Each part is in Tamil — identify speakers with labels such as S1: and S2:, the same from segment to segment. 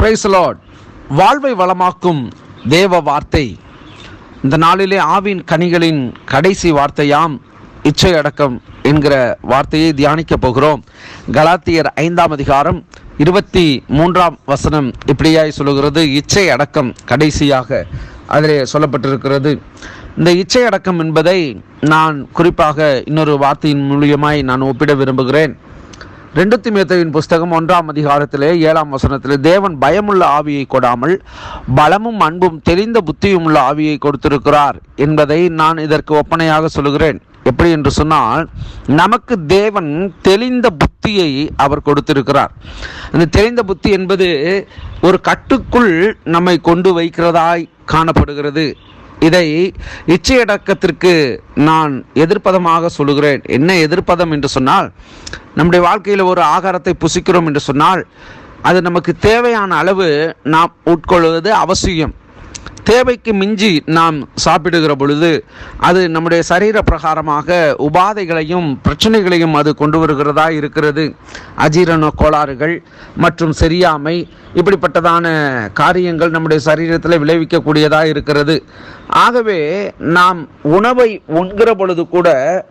S1: பிரைஸ் லார்ட் வாழ்வை வளமாக்கும் தேவ வார்த்தை. இந்த நாளிலே ஆவின் கனிகளின் கடைசி வார்த்தையாம் இச்சை அடக்கம் என்கிற வார்த்தையை தியானிக்க போகிறோம். கலாத்தியர் ஐந்தாம் அதிகாரம் இருபத்தி மூன்றாம் வசனம் இப்படியாய் சொல்லுகிறது. இச்சை அடக்கம் கடைசியாக அதிலே சொல்லப்பட்டிருக்கிறது. இந்த இச்சை அடக்கம் என்பதை நான் குறிப்பாக இன்னொரு வார்த்தையின் மூலியமாய் நான் ஒப்பிட விரும்புகிறேன். ரெண்டு திமேத்தவின் புஸ்தகம் ஒன்றாம் அதிகாரத்திலே ஏழாம் வசனத்திலே தேவன் பயமுள்ள ஆவியை கொடாமல் பலமும் அன்பும் தெரிந்த புத்தியும் உள்ள ஆவியை கொடுத்திருக்கிறார் என்பதை நான் இதற்கு ஒப்பனையாக சொல்லுகிறேன். எப்படி என்று சொன்னால் நமக்கு தேவன் தெளிந்த புத்தியை அவர் கொடுத்திருக்கிறார். அந்த தெளிந்த புத்தி என்பது ஒரு கட்டுக்குள் நம்மை கொண்டு வைக்கிறதாய் காணப்படுகிறது. இதை இச்சையடக்கத்திற்கு நான் எதிர்ப்பதமாக சொல்லுகிறேன். என்ன எதிர்ப்பதம் என்று சொன்னால் நம்முடைய வாழ்க்கையில் ஒரு ஆகாரத்தை புசிக்கிறோம் என்று சொன்னால் அது நமக்கு தேவையான அளவு நாம் உட்கொள்வது அவசியம். தேவைக்கு மிஞ்சி நாம் சாப்பிடுகிற பொழுது அது நம்முடைய சரீர பிரகாரமாக உபாதைகளையும் பிரச்சனைகளையும் அது கொண்டு வருகிறதா இருக்கிறது. அஜீரண கோளாறுகள் மற்றும் சரியாமை இப்படிப்பட்டதான காரியங்கள் நம்முடைய சரீரத்தில் விளைவிக்கக்கூடியதாக இருக்கிறது. ஆகவே நாம் உணவை உண்கிற பொழுது கூட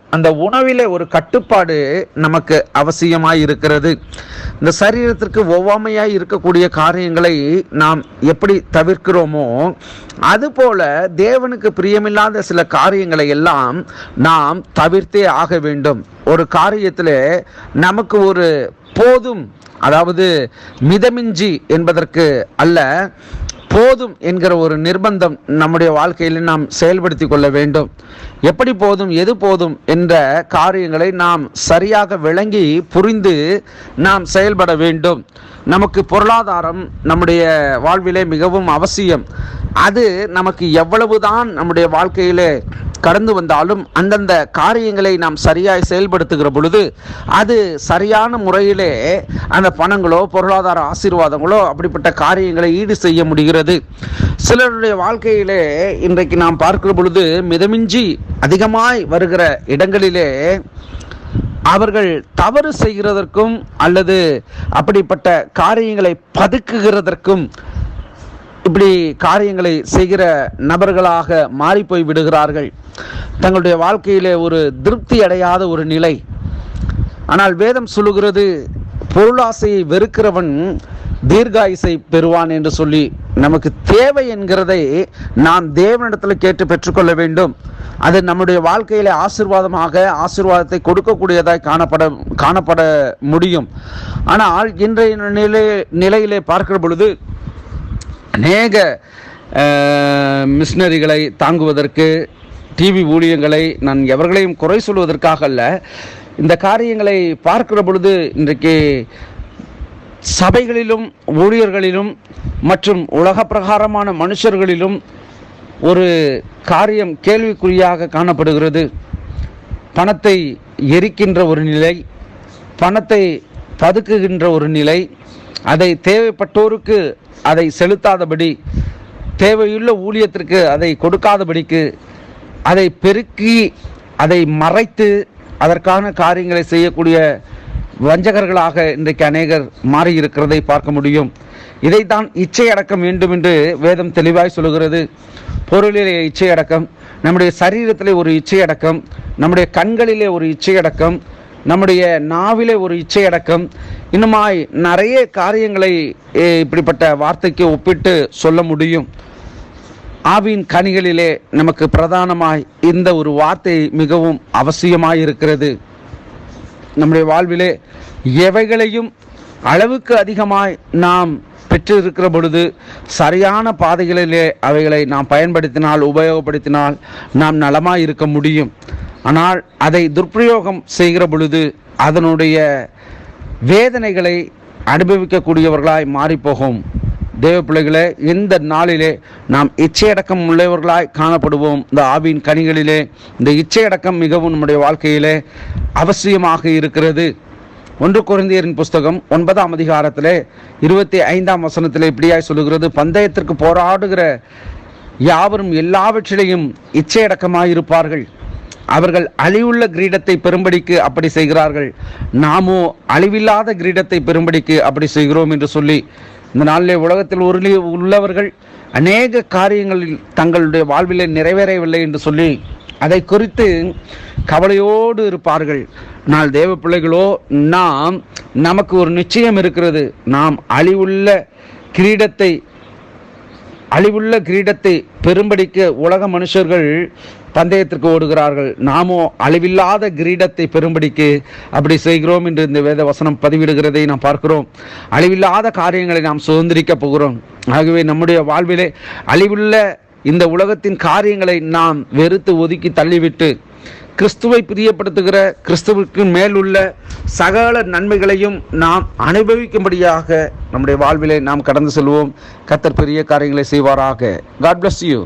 S1: அந்த உணவிலே ஒரு கட்டுப்பாடு நமக்கு அவசியமாக இருக்கிறது. இந்த சரீரத்திற்கு ஒவ்வாமையாக இருக்கக்கூடிய காரியங்களை நாம் எப்படி தவிர்க்கிறோமோ அதுபோல தேவனுக்கு பிரியமில்லாத சில காரியங்களை எல்லாம் நாம் தவிர்த்தே ஆக வேண்டும். ஒரு காரியத்தில் நமக்கு ஒரு போதும் அதாவது மிதமிஞ்சி என்பதற்கு அல்ல போதும் என்கிற ஒரு நிர்பந்தம் நம்முடைய வாழ்க்கையில் நாம் செயல்படுத்தி கொள்ள வேண்டும். எப்படி போதும் எது போதும் என்ற காரியங்களை நாம் சரியாக விளங்கி புரிந்து நாம் செயல்பட வேண்டும். நமக்கு பொருளாதாரம் நம்முடைய வாழ்விலே மிகவும் அவசியம். அது நமக்கு எவ்வளவுதான் நம்முடைய வாழ்க்கையிலே கடந்து வந்தாலும் அந்தந்த காரியங்களை நாம் சரியாய் செயல்படுத்துகிற பொழுது அது சரியான முறையிலே அந்த பணங்களோ பொருளாதார ஆசீர்வாதங்களோ அப்படிப்பட்ட காரியங்களை ஈடு செய்ய முடிகிறது. சிலருடைய வாழ்க்கையிலே இன்றைக்கு நாம் பார்க்கிற பொழுது மிதமிஞ்சி அதிகமாய் வருகிற இடங்களிலே அவர்கள் தவறு செய்கிறதற்கும் அல்லது அப்படிப்பட்ட காரியங்களை பதுக்குகிறதற்கும் இப்படி காரியங்களை செய்கிற நபர்களாக மாறிப்போய் விடுகிறார்கள். தங்களுடைய வாழ்க்கையிலே ஒரு திருப்தி அடையாத ஒரு நிலை. ஆனால் வேதம் சொல்லுகிறது பொருளாசையை வெறுக்கிறவன் தீர்காயுசை பெறுவான் என்று சொல்லி நமக்கு தேவை என்கிறதை நாம் தேவனிடத்தில் கேட்டு பெற்றுக்கொள்ள வேண்டும். அது நம்முடைய வாழ்க்கையில ஆசிர்வாதமாக ஆசிர்வாதத்தை கொடுக்கக்கூடியதாய் காணப்பட காணப்பட முடியும். ஆனால் இன்றைய நிலை நிலையிலே பார்க்கிற பொழுது அநேக மிஷினரிகளை தாங்குவதற்கு டிவி ஊழியங்களை நான் எவர்களையும் குறை சொல்வதற்காக அல்ல இந்த காரியங்களை பார்க்கிற பொழுது இன்றைக்கு சபைகளிலும் ஊழியர்களிலும் மற்றும் உலக பிரகாரமான மனுஷர்களிலும் ஒரு காரியம் கேள்விக்குறியாக காணப்படுகிறது. பணத்தை எரிக்கின்ற ஒரு நிலை பணத்தை பதுக்குகின்ற ஒரு நிலை அதை தேவைப்பட்டோருக்கு அதை செலுத்தாதபடி தேவையுள்ள ஊழியத்திற்கு அதை கொடுக்காதபடிக்கு அதை பெருக்கி அதை மறைத்து அதற்கான காரியங்களை செய்யக்கூடிய வஞ்சகர்களாக இன்றைக்கு அநேகர் மாறி இருக்கிறதை பார்க்க முடியும். இதைத்தான் இச்சை அடக்கம் வேண்டும் என்று வேதம் தெளிவாய் சொல்லுகிறது. பொருளிலே இச்சை அடக்கம் நம்முடைய சரீரத்திலே ஒரு இச்சை அடக்கம் நம்முடைய கண்களிலே ஒரு இச்சை அடக்கம் நம்முடைய நாவிலே ஒரு இச்சை அடக்கம் இன்னுமாய் நிறைய காரியங்களை இப்படிப்பட்ட வார்த்தைக்கு ஒப்பிட்டு சொல்ல முடியும். ஆவின் கனிகளிலே நமக்கு பிரதானமாய் இந்த ஒரு வார்த்தை மிகவும் அவசியமாய் இருக்கிறது. நம்முடைய வாழ்விலே எவைகளையும் அளவுக்கு அதிகமாய் நாம் பெற்றிருக்கிற பொழுது சரியான பாதைகளிலே அவைகளை நாம் பயன்படுத்தினால் உபயோகப்படுத்தினால் நாம் நலமாய் இருக்க முடியும். ஆனால் அதை துர்ப்பிரயோகம் செய்கிற பொழுது அதனுடைய வேதனைகளை அனுபவிக்கக்கூடியவர்களாய் மாறிப்போகும். தேவ பிள்ளைகளே இந்த நாளிலே நாம் இச்சையடக்கம் உள்ளவர்களாய் காணப்படுவோம். இந்த ஆவின் கனிகளிலே இந்த இச்சையடக்கம் மிகவும் நம்முடைய வாழ்க்கையிலே அவசியமாக இருக்கிறது. ஒன்று குழந்தையரின் புஸ்தகம் ஒன்பதாம் அதிகாரத்திலே இருபத்தி ஐந்தாம் வசனத்திலே இப்படியாய் சொல்லுகிறது பந்தயத்திற்கு போராடுகிற யாவரும் எல்லாவற்றிலையும் இச்சையடக்கமாயிருப்பார்கள். அவர்கள் அழிவுள்ள கிரீடத்தை பெரும்படிக்கு அப்படி செய்கிறார்கள். நாமோ அழிவில்லாத கிரீடத்தை பெரும்படிக்கு அப்படி செய்கிறோம் என்று சொல்லி இந்த நாளிலே உலகத்தில் உருளி உள்ளவர்கள் அநேக காரியங்களில் தங்களுடைய வாழ்விலே நிறைவேறவில்லை என்று சொல்லி அதை குறித்து கவலையோடு இருப்பார்கள். நாள் தேவ பிள்ளைகளோ நாம் நமக்கு ஒரு நிச்சயம் இருக்கிறது. நாம் அழிவுள்ள கிரீடத்தை அழிவுள்ள கிரீடத்தை பெரும்படிக்க உலக மனுஷர்கள் பந்தயத்திற்கு ஓடுகிறார்கள். நாமோ அழிவில்லாத கிரீடத்தை பெரும்படிக்கு அப்படி செய்கிறோம் என்று இந்த வேத வசனம் பதிவிடுகிறதை நாம் பார்க்கிறோம். அழிவில்லாத காரியங்களை நாம் சுதந்திரிக்க போகிறோம். ஆகவே நம்முடைய வாழ்விலே அழிவுள்ள இந்த உலகத்தின் காரியங்களை நாம் வெறுத்து ஒதுக்கி தள்ளிவிட்டு கிறிஸ்துவை பிரியப்படுத்துகிற கிறிஸ்துவுக்கு மேலுள்ள சகல நன்மைகளையும் நாம் அனுபவிக்கும்படியாக நம்முடைய வாழ்விலே நாம் கடந்து செல்வோம். கத்தர் பெரிய காரியங்களை செய்வாராக. God bless you